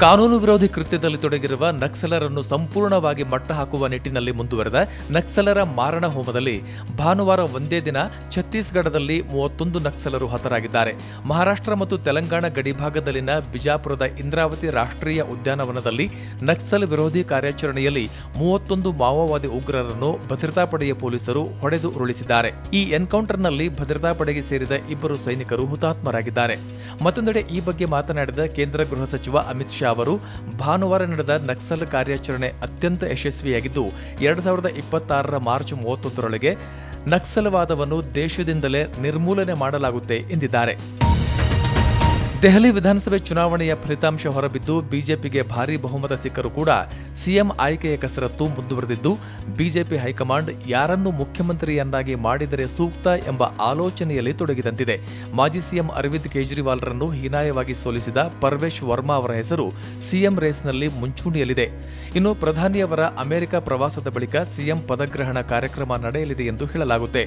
ಕಾನೂನು ವಿರೋಧಿ ಕೃತ್ಯದಲ್ಲಿ ತೊಡಗಿರುವ ನಕ್ಸಲರನ್ನು ಸಂಪೂರ್ಣವಾಗಿ ಮಟ್ಟ ಹಾಕುವ ನಿಟ್ಟಿನಲ್ಲಿ ಮುಂದುವರೆದ ನಕ್ಸಲರ ಮಾರಣ ಹೋಮದಲ್ಲಿ ಭಾನುವಾರ ಒಂದೇ ದಿನ ಛತ್ತೀಸ್ಗಢದಲ್ಲಿ ಮೂವತ್ತೊಂದು ನಕ್ಸಲರು ಹತರಾಗಿದ್ದಾರೆ. ಮಹಾರಾಷ್ಟ್ರ ಮತ್ತು ತೆಲಂಗಾಣ ಗಡಿಭಾಗದಲ್ಲಿನ ಬಿಜಾಪುರದ ಇಂದ್ರಾವತಿ ರಾಷ್ಟ್ರೀಯ ಉದ್ಯಾನವನದಲ್ಲಿ ನಕ್ಸಲ್ ವಿರೋಧಿ ಕಾರ್ಯಾಚರಣೆಯಲ್ಲಿ ಮೂವತ್ತೊಂದು ಮಾವೋವಾದಿ ಉಗ್ರರನ್ನು ಭದ್ರತಾ ಪಡೆಯ ಪೊಲೀಸರು ಹೊಡೆದು ಉರುಳಿಸಿದ್ದಾರೆ. ಈ ಎನ್ಕೌಂಟರ್ನಲ್ಲಿ ಭದ್ರತಾ ಪಡೆಗೆ ಸೇರಿದ ಇಬ್ಬರು ಸೈನಿಕರು ಹುತಾತ್ಮರಾಗಿದ್ದಾರೆ. ಮತ್ತೊಂದೆಡೆ ಈ ಬಗ್ಗೆ ಮಾತನಾಡಿದ ಕೇಂದ್ರ ಗೃಹ ಸಚಿವ ಅಮಿತ್ ಶಾ ಅವರು ಭಾನುವಾರ ನಡೆದ ನಕ್ಸಲ್ ಕಾರ್ಯಾಚರಣೆ ಅತ್ಯಂತ ಯಶಸ್ವಿಯಾಗಿದ್ದು, ಎರಡು ಸಾವಿರದ ಇಪ್ಪತ್ತಾರರ ಮಾರ್ಚ್ ಮೂವತ್ತೊಂದರೊಳಗೆ ನಕ್ಸಲವಾದವನ್ನು ದೇಶದಿಂದಲೇ ನಿರ್ಮೂಲನೆ ಮಾಡಲಾಗುತ್ತೆ ಎಂದಿದ್ದಾರೆ. ದೆಹಲಿ ವಿಧಾನಸಭೆ ಚುನಾವಣೆಯ ಫಲಿತಾಂಶ ಹೊರಬಿದ್ದು ಬಿಜೆಪಿಗೆ ಭಾರೀ ಬಹುಮತ ಸಿಕ್ಕರೂ ಕೂಡ ಸಿಎಂ ಆಯ್ಕೆಯ ಕಸರತ್ತು ಮುಂದುವರೆದಿದ್ದು, ಬಿಜೆಪಿ ಹೈಕಮಾಂಡ್ ಯಾರನ್ನು ಮುಖ್ಯಮಂತ್ರಿಯನ್ನಾಗಿ ಮಾಡಿದರೆ ಸೂಕ್ತ ಎಂಬ ಆಲೋಚನೆಯಲ್ಲಿ ತೊಡಗಿದಂತಿದೆ. ಮಾಜಿ ಸಿಎಂ ಅರವಿಂದ್ ಕೇಜ್ರಿವಾಲ್ರನ್ನು ಹೀನಾಯವಾಗಿ ಸೋಲಿಸಿದ ಪರ್ವೇಶ್ ವರ್ಮಾ ಅವರ ಹೆಸರು ಸಿಎಂ ರೇಸ್ನಲ್ಲಿ ಮುಂಚೂಣಿಯಲ್ಲಿದೆ. ಇನ್ನು ಪ್ರಧಾನಿಯವರ ಅಮೆರಿಕ ಪ್ರವಾಸದ ಬಳಿಕ ಸಿಎಂ ಪದಗ್ರಹಣ ಕಾರ್ಯಕ್ರಮ ನಡೆಯಲಿದೆ ಎಂದು ಹೇಳಲಾಗುತ್ತೆ.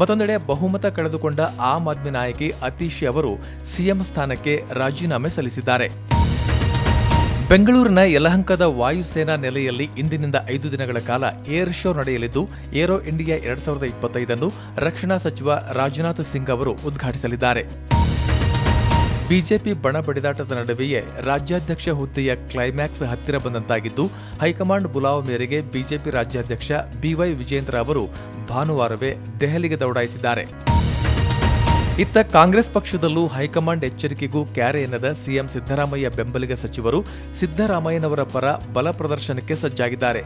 ಮತ್ತೊಂದೆಡೆ ಬಹುಮತ ಕಳೆದುಕೊಂಡ ಆಮ್ ಆದ್ಮಿ ನಾಯಕಿ ಅತೀಶಿ ಅವರು ಸಿಎಂ ಸ್ಥಾನಕ್ಕೆ ರಾಜೀನಾಮೆ ಸಲ್ಲಿಸಿದ್ದಾರೆ. ಬೆಂಗಳೂರಿನ ಯಲಹಂಕದ ವಾಯುಸೇನಾ ನೆಲೆಯಲ್ಲಿ ಇಂದಿನಿಂದ ಐದು ದಿನಗಳ ಕಾಲ ಏರ್ ಶೋ ನಡೆಯಲಿದ್ದು, ಏರೋ ಇಂಡಿಯಾ ಎರಡ್ ಸಾವಿರದ ಇಪ್ಪತ್ತೈದನ್ನು ರಕ್ಷಣಾ ಸಚಿವ ರಾಜನಾಥ್ ಸಿಂಗ್ ಅವರು ಉದ್ಘಾಟಿಸಲಿದ್ದಾರೆ. ಬಿಜೆಪಿ ಬಣ ಬಡಿದಾಟದ ನಡುವೆಯೇ ರಾಜ್ಯಾಧ್ಯಕ್ಷ ಹುದ್ದೆಯ ಕ್ಲೈಮ್ಯಾಕ್ಸ್ ಹತ್ತಿರ ಬಂದಂತಾಗಿದ್ದು, ಹೈಕಮಾಂಡ್ ಬುಲಾವ್ ಮೇರೆಗೆ ಬಿಜೆಪಿ ರಾಜ್ಯಾಧ್ಯಕ್ಷ ಬಿವೈ ವಿಜೇಂದ್ರ ಅವರು ಭಾನುವಾರವೇ ದೆಹಲಿಗೆ ದೌಡಾಯಿಸಿದ್ದಾರೆ. ಇತ್ತ ಕಾಂಗ್ರೆಸ್ ಪಕ್ಷದಲ್ಲೂ ಹೈಕಮಾಂಡ್ ಎಚ್ಚರಿಕೆಗೂ ಕ್ಯಾರೆ ಎನ್ನದ ಸಿಎಂ ಸಿದ್ದರಾಮಯ್ಯ ಬೆಂಬಲಿಗ ಸಚಿವರು ಸಿದ್ದರಾಮಯ್ಯನವರ ಪರ ಬಲ ಪ್ರದರ್ಶನಕ್ಕೆ ಸಜ್ಜಾಗಿದ್ದಾರೆ.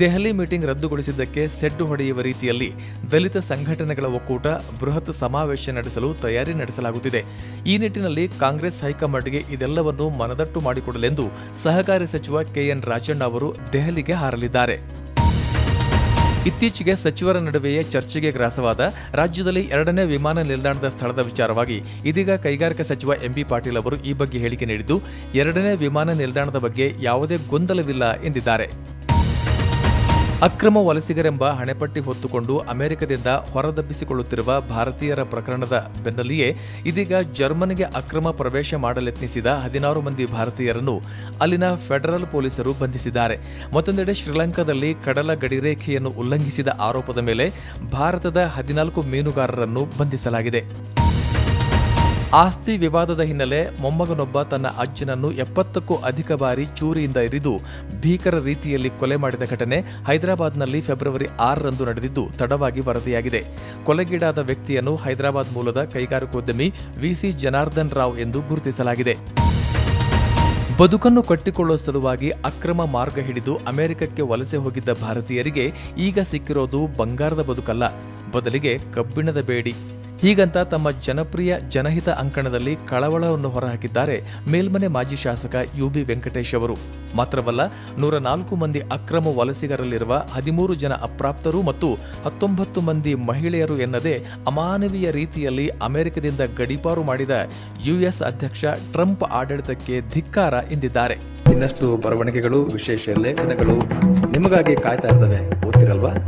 ದೆಹಲಿ ಮೀಟಿಂಗ್ ರದ್ದುಗೊಳಿಸಿದ್ದಕ್ಕೆ ಸೆಡ್ಡು ಹೊಡೆಯುವ ರೀತಿಯಲ್ಲಿ ದಲಿತ ಸಂಘಟನೆಗಳ ಒಕ್ಕೂಟ ಬೃಹತ್ ಸಮಾವೇಶ ನಡೆಸಲು ತಯಾರಿ ನಡೆಸಲಾಗುತ್ತಿದೆ. ಈ ನಿಟ್ಟಿನಲ್ಲಿ ಕಾಂಗ್ರೆಸ್ ಹೈಕಮಾಂಡ್ಗೆ ಇದೆಲ್ಲವನ್ನೂ ಮನದಟ್ಟು ಮಾಡಿಕೊಡಲೆಂದು ಸಹಕಾರಿ ಸಚಿವ ಕೆಎನ್ ರಾಜಣ್ಣ ಅವರು ದೆಹಲಿಗೆ ಹಾರಲಿದ್ದಾರೆ. ಇತ್ತೀಚೆಗೆ ಸಚಿವರ ನಡುವೆಯೇ ಚರ್ಚೆಗೆ ಗ್ರಾಸವಾದ ರಾಜ್ಯದಲ್ಲಿ ಎರಡನೇ ವಿಮಾನ ನಿಲ್ದಾಣದ ಸ್ಥಳದ ವಿಚಾರವಾಗಿ ಇದೀಗ ಕೈಗಾರಿಕಾ ಸಚಿವ ಎಂಬಿ ಪಾಟೀಲ್ ಅವರು ಈ ಬಗ್ಗೆ ಹೇಳಿಕೆ ನೀಡಿದ್ದು, ಎರಡನೇ ವಿಮಾನ ನಿಲ್ದಾಣದ ಬಗ್ಗೆ ಯಾವುದೇ ಗೊಂದಲವಿಲ್ಲ ಎಂದಿದ್ದಾರೆ. ಅಕ್ರಮ ವಲಸಿಗರೆಂಬ ಹಣೆಪಟ್ಟಿ ಹೊತ್ತುಕೊಂಡು ಅಮೆರಿಕದಿಂದ ಹೊರದಬ್ಬಿಸಿಕೊಳ್ಳುತ್ತಿರುವ ಭಾರತೀಯರ ಪ್ರಕರಣದ ಬೆನ್ನಲ್ಲಿಯೇ ಇದೀಗ ಜರ್ಮನಿಗೆ ಅಕ್ರಮ ಪ್ರವೇಶ ಮಾಡಲೆತ್ನಿಸಿದ ಹದಿನಾರು ಮಂದಿ ಭಾರತೀಯರನ್ನು ಅಲ್ಲಿನ ಫೆಡರಲ್ ಪೊಲೀಸರು ಬಂಧಿಸಿದ್ದಾರೆ. ಮತ್ತೊಂದೆಡೆ ಶ್ರೀಲಂಕಾದಲ್ಲಿ ಕಡಲ ಗಡಿರೇಖೆಯನ್ನು ಉಲ್ಲಂಘಿಸಿದ ಆರೋಪದ ಮೇಲೆ ಭಾರತದ ಹದಿನಾಲ್ಕು ಮೀನುಗಾರರನ್ನು ಬಂಧಿಸಲಾಗಿದೆ. ಆಸ್ತಿ ವಿವಾದದ ಹಿನ್ನೆಲೆ ಮೊಮ್ಮಗನೊಬ್ಬ ತನ್ನ ಅಜ್ಜನನ್ನು ಎಪ್ಪತ್ತಕ್ಕೂ ಅಧಿಕ ಬಾರಿ ಚೂರಿಯಿಂದ ಇರಿದು ಭೀಕರ ರೀತಿಯಲ್ಲಿ ಕೊಲೆ ಮಾಡಿದ ಘಟನೆ ಹೈದರಾಬಾದ್ನಲ್ಲಿ ಫೆಬ್ರವರಿ ಆರರಂದು ನಡೆದಿದ್ದು ತಡವಾಗಿ ವರದಿಯಾಗಿದೆ. ಕೊಲೆಗೀಡಾದ ವ್ಯಕ್ತಿಯನ್ನು ಹೈದರಾಬಾದ್ ಮೂಲದ ಕೈಗಾರಿಕೋದ್ಯಮಿ ವಿಸಿ ಜನಾರ್ದನ್ ರಾವ್ ಎಂದು ಗುರುತಿಸಲಾಗಿದೆ. ಬದುಕನ್ನು ಕಟ್ಟಿಕೊಳ್ಳುವ ಸಲುವಾಗಿ ಅಕ್ರಮ ಮಾರ್ಗ ಹಿಡಿದು ಅಮೆರಿಕಕ್ಕೆ ವಲಸೆ ಹೋಗಿದ್ದ ಭಾರತೀಯರಿಗೆ ಈಗ ಸಿಕ್ಕಿರೋದು ಬಂಗಾರದ ಬದುಕಲ್ಲ. ಬದಲಿಗೆ ಕಬ್ಬಿಣದ ಬೇಡಿ. ಹೀಗಂತ ತಮ್ಮ ಜನಪ್ರಿಯ ಜನಹಿತ ಅಂಕಣದಲ್ಲಿ ಕಳವಳವನ್ನು ಹೊರಹಾಕಿದ್ದಾರೆ ಮೇಲ್ಮನೆ ಮಾಜಿ ಶಾಸಕ ಯುಬಿ ವೆಂಕಟೇಶ್ ಅವರು. ಮಾತ್ರವಲ್ಲ, ನೂರ ನಾಲ್ಕು ಮಂದಿ ಅಕ್ರಮ ವಲಸಿಗರಲ್ಲಿರುವ ಹದಿಮೂರು ಜನ ಅಪ್ರಾಪ್ತರು ಮತ್ತು ಹತ್ತೊಂಬತ್ತು ಮಂದಿ ಮಹಿಳೆಯರು ಎನ್ನದೇ ಅಮಾನವೀಯ ರೀತಿಯಲ್ಲಿ ಅಮೆರಿಕದಿಂದ ಗಡೀಪಾರು ಮಾಡಿದ ಯುಎಸ್ ಅಧ್ಯಕ್ಷ ಟ್ರಂಪ್ ಆಡಳಿತಕ್ಕೆ ಧಿಕ್ಕಾರ ಎಂದಿದ್ದಾರೆ. ಇನ್ನಷ್ಟು ಬರವಣಿಗೆಗಳು, ವಿಶೇಷ ಲೇಖನಗಳು ನಿಮಗಾಗಿ ಕಾಯ್ತಾ ಇರ್ತವೆ. ಓದ್ತಿರಲ್ವಾ?